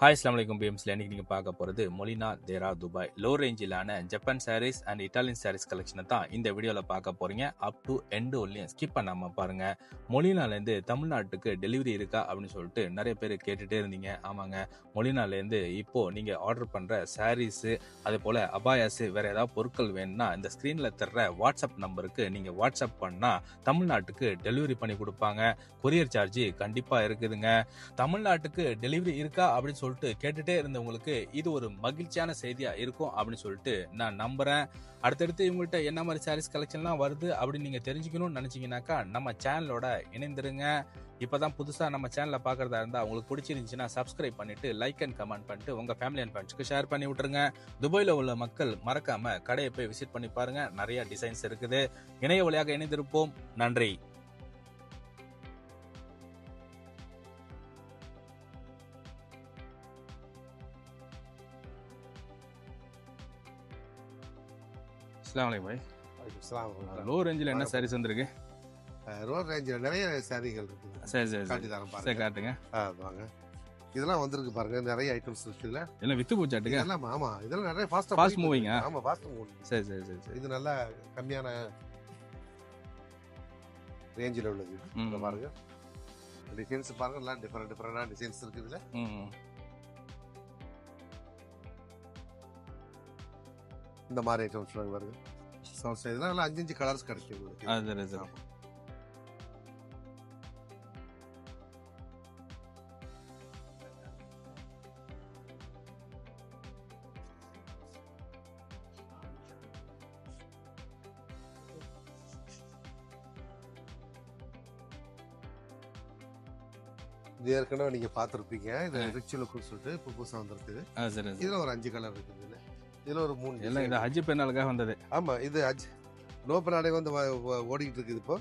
Hi அஸ்லாம் வலைக்கும் பிஎம்ஸ்ல இன்னைக்கு நீங்க பார்க்க போறது Molina Dera Dubai. Low ரேஞ்சிலான Japan saris and Italian saris கலெக்ஷனை தான் இந்த வீடியோல பார்க்க போறீங்க. அப் டு எண்டு ஒன்லையும் ஸ்கிப் பண்ணாம பாருங்க. மொலினால இருந்து தமிழ்நாட்டுக்கு டெலிவரி இருக்கா அப்படின்னு சொல்லிட்டு நிறைய பேர் கேட்டுட்டே இருந்தீங்க. ஆமாங்க மொலினால இருந்து இப்போ நீங்க ஆர்டர் பண்ற சாரீஸ் அதே போல அபாயாஸ் வேற ஏதாவது பொருட்கள் வேணும்னா இந்த ஸ்கிரீன்ல தர்ற வாட்ஸ்அப் நம்பருக்கு நீங்க வாட்ஸ்அப் பண்ணா தமிழ்நாட்டுக்கு டெலிவரி பண்ணி கொடுப்பாங்க. கொரியர் சார்ஜ் கண்டிப்பா இருக்குதுங்க. தமிழ்நாட்டுக்கு டெலிவரி இருக்கா அப்படின்னு சொல்லிட்டு கேட்டுட்டே இருந்தவங்களுக்கு இது ஒரு மகிழ்ச்சியான செய்தியா இருக்கும் அப்படின்னு சொல்லிட்டு நான் நம்புறேன். அடுத்தடுத்து இவங்கள்ட்ட என்ன மாதிரி சாரீஸ் கலெக்ஷன்லாம் வருது அப்படின்னு நீங்க தெரிஞ்சுக்கணும்னு நினைச்சீங்கன்னாக்கா நம்ம சேனலோட இணைந்திருங்க. இப்போதான் புதுசா நம்ம சேனலை பாக்குறதா இருந்தா உங்களுக்கு பிடிச்சிருந்துச்சுன்னா சப்ஸ்கிரைப் பண்ணிட்டு லைக் அண்ட் கமெண்ட் பண்ணிட்டு உங்க ஃபேமிலி அண்ட் ஃப்ரெண்ட்ஸ்க்கு ஷேர் பண்ணி விட்டுருங்க. துபாயில உள்ள மக்கள் மறக்காம கடையை போய் விசிட் பண்ணி பாருங்க. நிறைய டிசைன்ஸ் இருக்குது. இணைய வழியாக இணைந்திருப்போம். நன்றி. அஸ்லாம் வலைக்கம் பாய். லோ ரேஞ்சில் என்ன சாரீஸ் வந்திருக்கு? ரோட் ரேஞ்சில் நிறைய சாரிகள் இருக்குது சரி சரி காட்டி தரேன் சரி காட்டுங்க. ஆ, வாங்க. இதெல்லாம் வந்திருக்கு பாருங்க நிறைய ஐட்டம்ஸ் இருக்குல்ல. எல்லாம் வித்து போச்சாட்டுங்க இதெல்லாம் ஆமா இதெல்லாம் நிறைய ஃபாஸ்டா Fast moving ஆ? ஆமா ஃபாஸ்ட் மூவிங் சரி சரி சரி சரி. இது நல்லா கம்மியான ரேஞ்சில் உள்ளது. பாருங்க. டிசைன்ஸ் பாருங்க எல்லாம் டிஃபரெண்ட் டிஃபரெண்டான டிசைன்ஸ் இருக்குது இதுல. இந்த மாதிரி ஐட்டம்ஸ் வருது. ஸோ நல்லா அஞ்சு அஞ்சு கலர்ஸ் கிடைக்கும் உங்களுக்கு. இது ஏற்கனவே நீங்க பார்த்துருப்பீங்க. இது ஆ. ரிச் லுக்குன்னு சொல்லிட்டு இப்போ புதுசாக சரி இதுல ஒரு அஞ்சு கலர் இருக்குது. இதுல ஒரு மூணு எல்லாம். இந்த ஹஜ் பெருநாளுக்காக வந்தது. ஆமா இது ஹஜ். நோப்பு நாளைக்கு வந்து ஓடிக்கிட்டு இருக்குது இப்போ.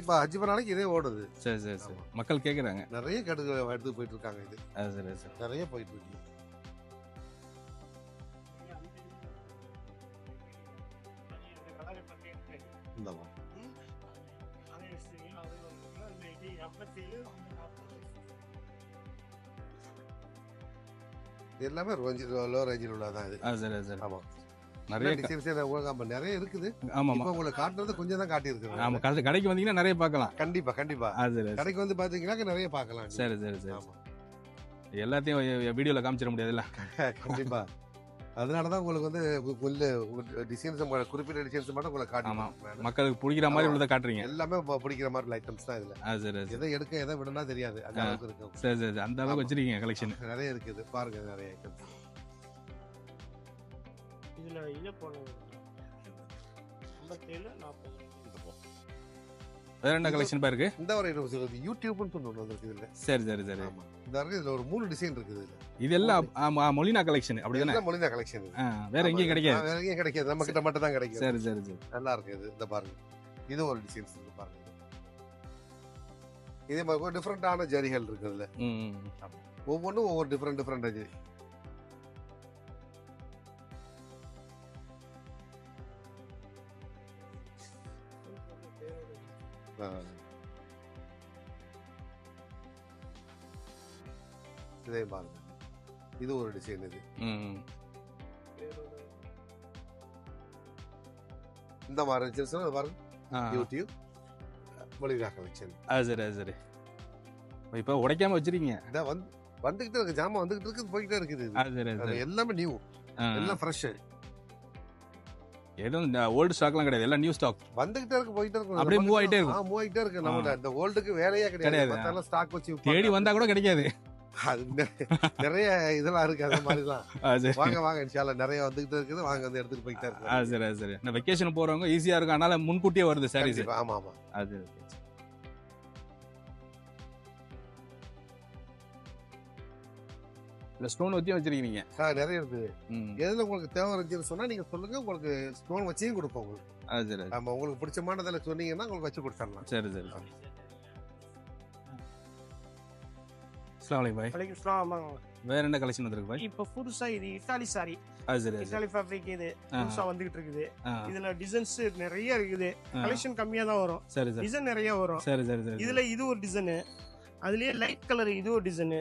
இப்போ ஹஜ் நாளைக்கு இதே ஓடுது. சரி சரி சரி. மக்கள் கேட்குறாங்க நிறைய கடுகு எடுத்து போயிட்டு இருக்காங்க இது. சரி சரி. நிறைய போயிட்டு இருக்கு. இந்த எல்லாமே ரோஞ்சி லோ ரேஞ்சில் உள்ளதான் இது. அது சரி அது சரி. ஆமா. நிறைய டிசைன்ஸ் ஆமா நிறைய இருக்குது. ஆமா இப்போ உங்களுக்கு காட்டுறது கொஞ்சம் தான் காட்டி ஆமா இருக்கு கடை கடைக்கு வந்தீங்கன்னா நிறைய பார்க்கலாம். கண்டிப்பா கண்டிப்பா. அது. கடைக்கு வந்து பாத்தீங்கன்னா நிறைய பார்க்கலாம். சரி சரி சரி. ஆமா. எல்லாத்தையும் வீடியோல காமிச்சிட முடியாதுல்ல? கண்டிப்பா அதனாலதான் உங்களுக்கு வந்து உள்ள டிசைன்ஸ் குறிப்பிட்ட டிசைன்ஸ் மட்டும் உங்களுக்கு ஆமா. காட்டணும் மக்களுக்கு பிடிக்கிற மாதிரி. உள்ளதை காட்டுறீங்க. எல்லாமே இப்ப பிடிக்கிற மாதிரி ஐட்டம்ஸ் தான் இதுல. அது சரி எதை எடுக்க எதை விடனா தெரியாது. அந்த ஆ. அளவுக்கு இருக்கு சரி சரி சரி. அந்த அளவுக்கு. வச்சிருக்கீங்க கலெக்ஷன் நிறைய இருக்குது. பாருங்க நிறைய ஐட்டம்ஸ் இதுல இது போடுங்க. ஐம்பத்தேழு நாற்பது. வேற என்ன கலெக்ஷன் இருக்கு? இந்த ஒரு ஐட்டம்ஸ் இருக்குது. யூடியூப்னு சொல்லி ஒன்று வந்திருக்கு இதுல. சரி சரி சரி. ஆமா. இந்த இதுல ஒரு மூணு டிசைன் இருக்குது இதுல. இதெல்லாம் ஆமா மொழினா கலெக்ஷன் அப்படிதானே? எல்லாம் மொழிந்த கலெக்ஷன் வேற எங்கேயும் கிடைக்காது. வேற எங்கேயும் கிடைக்காது. நம்ம கிட்ட மட்டும் தான் கிடைக்கும். சரி சரி சரி. நல்லா இருக்கு இது. இந்த பாருங்க. இது ஒரு டிசைன்ஸ் இருக்கு பாருங்க. இதே மாதிரி டிஃப்ரெண்டான ஜரிகள் இருக்கு இதுல. ஒவ்வொன்றும் ஒவ்வொரு டிஃப்ரெண்ட் டிஃப்ரெண்ட் இதே பாருங்க இது ஒரு டிசைன் இது. இந்த மாதிரி இருந்துச்சுன்னா அது பாருங்க யூடியூப் கலெக்ஷன் அது சரி அது சரி இப்போ உடைக்காம வச்சிருக்கீங்க இதான் வந்து வந்துகிட்டே இருக்கு ஜாமான் வந்துகிட்டு இருக்கு போய்கிட்டே இருக்குது. அது சரி எல்லாமே நியூ எல்லாம் ஃப்ரெஷ் எதுவும் ஓல்டு ஸ்டாக்லாம் கிடையாது. எல்லாம் நியூ ஸ்டாக் வந்துகிட்டே இருக்கு போயிட்டே இருக்கு. அப்படியே move ஆயிட்டே இருக்கும். மூவ் ஆயிட்டே இருக்கு. நம்ம இந்த ஓல்டுக்கு வேலையே கிடையாது. கிடையாது. மத்தெல்லாம் ஸ்டாக் வச்சு தேடி. வந்தா கூட கிடைக்காது. அது நிறைய இதெல்லாம் இருக்கு. அது சரி. வாங்க வாங்க இன்ஷால்லா நிறைய வந்துகிட்டு இருக்குது. வாங்க வந்து எடுத்துட்டு போயிட்டே இருக்கு சரி சரி. இந்த வெக்கேஷன் போறவங்க ஈஸியா இருக்கும். அதனால முன்கூட்டியே வருது சாரீஸ் ஆமா ஆமா. அது இல்ல ஸ்டோன் வச்சியும் வச்சிருக்கீங்க ஆ, நிறைய இருக்குது ம். எதுல உங்களுக்கு தேவை இருந்துச்சுன்னு சொன்னா நீங்க சொல்லுங்க. உங்களுக்கு ஸ்டோன் வச்சியும் கொடுப்போம் உங்களுக்கு. அது சரி ஆமா உங்களுக்கு பிடிச்சமானதுல சொன்னீங்கன்னா உங்களுக்கு வச்சு கொடுத்துடலாம் சரி சரி அஸ்லாம் பாய். வலைக்கும் ஸ்லாம் ஆமாங்க. வேற என்ன கலெக்ஷன் வந்திருக்கு பாய்? இப்போ புதுசா இது இட்டாலி சாரி அது சரி. இட்டாலி ஃபேப்ரிக் இது. புதுசா வந்துகிட்டு இருக்குது. இதுல டிசைன்ஸ் நிறைய இருக்குது. கலெக்ஷன் கம்மியா தான் வரும். சரி சரி. டிசைன் நிறைய வரும். சரி சரி சரி இதுல இது ஒரு டிசைனு அதுலயே லைட் கலர் இது ஒரு டிசைனு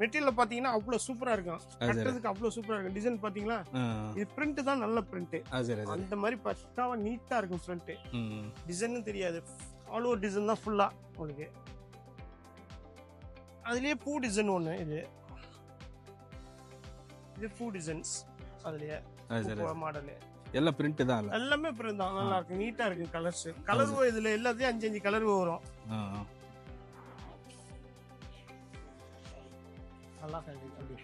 மெட்டீரியல் பாத்தீங்கன்னா அவ்வளவு சூப்பரா இருக்கும். கட்டுறதுக்கு அவ்வளவு சூப்பரா இருக்கும். டிசைன் பாத்தீங்களா? இது பிரிண்ட் தான் நல்ல பிரிண்ட் அந்த மாதிரி பக்காவா நீட்டா இருக்கும் ஃப்ரண்ட் ம் டிசைனும் தெரியாது. ஆல் ஓவர் டிசைன் தான் ஃபுல்லா உங்களுக்கு. அதுலயே பூ டிசைன் ஒண்ணு இது. இது பூ டிசைன்ஸ் அதுலயே மாடல் எல்லாம் பிரிண்ட் தான் எல்லாமே. பிரிண்ட் தான். நல்லா இருக்கு நீட்டா இருக்கு கலர்ஸ் கலர் இதுல எல்லாத்தையும் அஞ்சு அஞ்சு கலர் வரும். அப்படி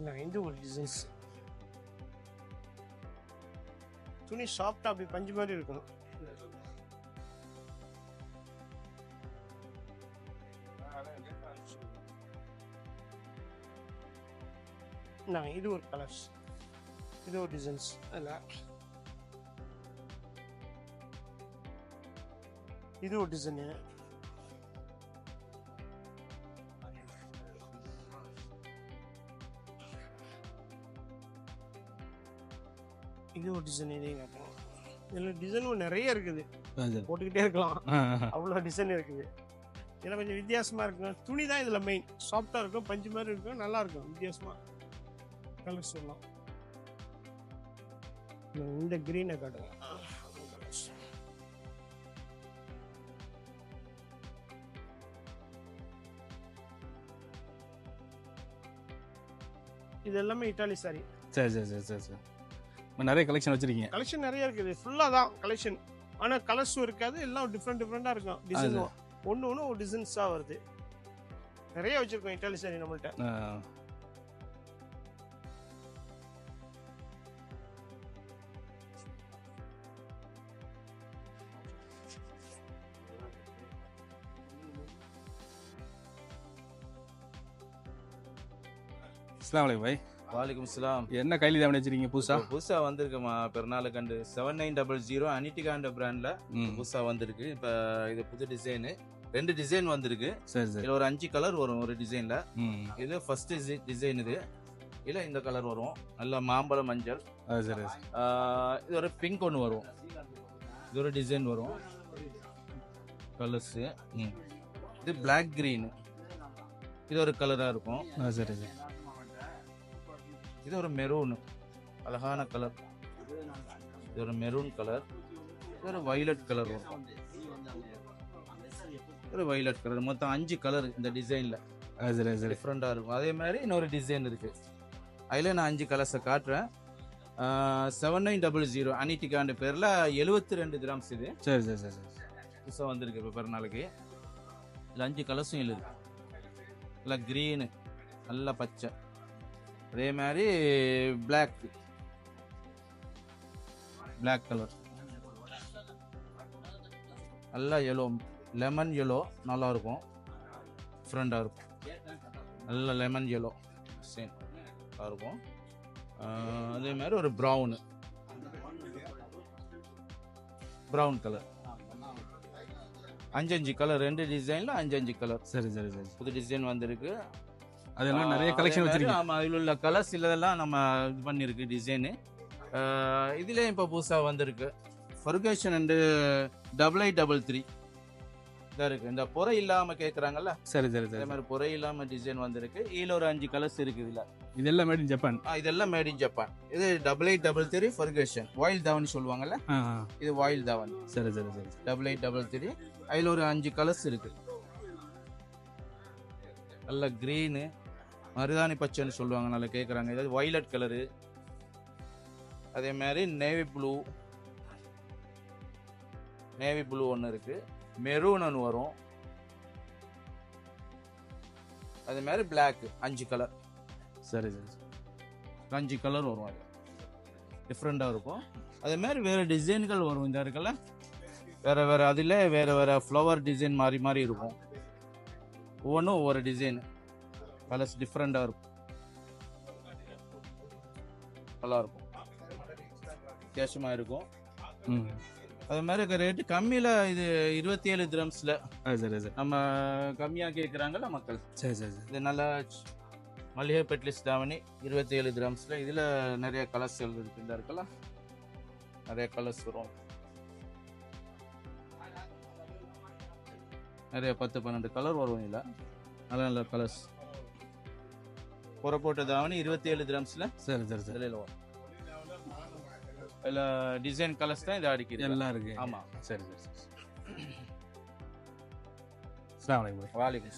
இல்லை, இது ஒரு டிசைன்ஸ் துணி சாஃப்டா அப்படி பஞ்சு மாதிரி இருக்கணும். நான் இது ஒரு கலர்ஸ் இது ஒரு டிசைன்ஸ் அதில் இது ஒரு டிசைனு இது ஒரு டிசைன் இதையும் காட்டுவோம் இதில் டிசைனும் நிறைய இருக்குது. போட்டுக்கிட்டே இருக்கலாம். அவ்வளோ டிசைன் இருக்குது. இதில் கொஞ்சம் வித்தியாசமாக இருக்கும் துணி தான் இதில் மெயின் சாஃப்டாக இருக்கும் பஞ்சு மாதிரி இருக்கும் நல்லா இருக்கும். வித்தியாசமாக கலர்ஸ் எல்லாம் இந்த- க்ரீனை காட்டுங்க. இது எல்லாமே இட்டாலி சாரி சரி சரி சரி சரி சரி நிறைய கலெக்ஷன் வச்சிருக்கீங்க கலெக்ஷன் நிறைய இருக்குது ஃபுல்லாக தான் கலெக்ஷன் ஆனால் கலர்ஸும் இருக்காது எல்லாம் டிஃப்ரெண்ட் டிஃப்ரெண்ட்டாக இருக்கும் டிசைனும் ஒன்று ஒன்று ஒரு டிசைன்ஸாக வருது நிறைய வச்சுருக்கோம் இட்டாலி சாரி நம்மள்ட்ட ஆ. அஸ்ஸலாமு அலைக்கும் பாய். வாலிக்கும் சலாம் என்ன கைலி தான் வச்சிருக்கீங்க புதுசா? புதுசா வந்திருக்குமா? பெருநாள் கண்டு செவன் நைன் டபுள் ஜீரோ அனிட்டிகாண்ட பிராண்ட்ல புதுசா வந்திருக்கு. இப்ப இது புது டிசைனு ரெண்டு டிசைன் வந்திருக்கு. சரி சரி. ஒரு அஞ்சு கலர் வரும் ஒரு டிசைன்ல இது ஃபர்ஸ்ட் டிசைன் இது. இல்ல இந்த கலர் வரும். நல்ல மாம்பழம் மஞ்சள். சரி இது ஒரு பிங்க் ஒன்று வரும். இது ஒரு டிசைன் வரும். கலர்ஸ் இது பிளாக் green இது ஒரு கலரா இருக்கும். சரி சரி. இது ஒரு மெரூன் அழகான கலர் இது ஒரு மெரூன் கலர் இது ஒரு வைலட் கலர் வரும். ஒரு வைலட் கலர் மொத்தம் அஞ்சு கலர் இந்த டிசைன்ல அது சரி சரி. டிஃப்ரெண்டா இருக்கும். அதே மாதிரி இன்னொரு டிசைன் இருக்கு. அதில் நான் அஞ்சு கலர்ஸை காட்டுறேன். செவன் நைன் டபுள் ஜீரோ அனிட்டிகான்ற பேரில் எழுபத்தி ரெண்டு கிராம்ஸ் இது. சரி சரி சரி சரி. புதுசாக வந்திருக்கு இப்போ பிறநாளுக்கு. இதில் அஞ்சு கலர்ஸும் இல்லை இருக்கு. நல்லா க்ரீனு நல்லா பச்சை. அதே மாதிரி பிளாக் பிளாக் கலர் நல்லா எல்லோ லெமன் எல்லோ நல்லா இருக்கும். டிஃப்ரெண்டாக இருக்கும். நல்ல லெமன் எல்லோ சேம் இருக்கும். அதே மாதிரி ஒரு ப்ரௌனு ப்ரௌன் கலர் அஞ்சு அஞ்சு கலர் ரெண்டு டிசைன்ல அஞ்சு அஞ்சு கலர் சரி சரி சரி. புது டிசைன் வந்திருக்கு. அதெல்லாம் நிறைய கலெக்ஷன் வச்சிருக்கீங்க. ஆமா இதுல உள்ள கலர்ஸ் இதெல்லாம் நம்ம இது பண்ணிருக்கு டிசைனு இதுலயும் இப்போ புதுசா வந்திருக்கு. ஃபர்கேஷன் and double I double three இதாக இருக்கு. இந்த புறை இல்லாம கேக்குறாங்கல்ல? சரி சரி அதே சரி. மாதிரி புறை இல்லாம டிசைன் வந்திருக்கு. இதுல ஒரு அஞ்சு கலர்ஸ் இருக்கு இதுல. இதெல்லாம் மேட் இன் ஜப்பான் ஆ, இதெல்லாம் மேட் இன் ஜப்பான் இது டபுள் எயிட் டபுள் த்ரீ ஃபர்கேஷன் வாயில் தாவன் சொல்லுவாங்கல்ல. இது வாயில் தாவன் சரி சரி சரி டபுள் எயிட் டபுள் த்ரீ அதில் ஒரு அஞ்சு கலர்ஸ் இருக்கு. நல்ல க்ரீனு மருதாணி பச்சைன்னு சொல்லுவாங்க நல்லா கேட்குறாங்க இதாவது வைலட் கலரு அதே மாதிரி நேவி ப்ளூ நேவி ப்ளூ ஒன்று இருக்கு. மெரூன் ஒன்று வரும். அதே மாதிரி பிளாக் அஞ்சு கலர் சரி சரி அஞ்சு கலர் வரும் அது. டிஃப்ரெண்ட்டாக இருக்கும். அதே மாதிரி வேறு டிசைன்கள் வரும். இந்த இருக்குல்ல வேறு வேறு அதில் வேறு வேறு ஃப்ளவர் டிசைன் மாறி மாறி இருக்கும். ஒவ்வொன்றும் ஒவ்வொரு டிசைன் கலர்ஸ் டிஃப்ரெண்ட்டாக இருக்கும். நல்லா இருக்கும் வித்தியாசமாக இருக்கும். ம். அதே மாதிரி ரேட்டு கம்மியில் இது இருபத்தி ஏழு திரம்ஸில் சரி சரி. நம்ம கம்மியாக கேட்குறாங்கல்ல மக்கள். சரி சரி சரி. இது நல்லா மல்லிகை பெட்லிஸ் தாவணி இருபத்தி ஏழு கிராம்ஸில் இதில் நிறைய கலர்ஸ்கள் இருக்கு. இந்த இருக்கலாம். நிறைய கலர்ஸ் வரும். நிறைய பத்து பன்னெண்டு கலர் வரும் இதில். நல்ல நல்ல கலர்ஸ் புற போட்ட தாவணி இருபத்தி ஏழு கிராம்ஸில் சரி சரி சரி. இதில் டிசைன் கலர்ஸ் தான் இதை அடிக்கிறது. எல்லாம் இருக்கு. ஆமாம் சரி சரி சரி. அஸ்ஸலாமு அலைக்கும். வாலிகும்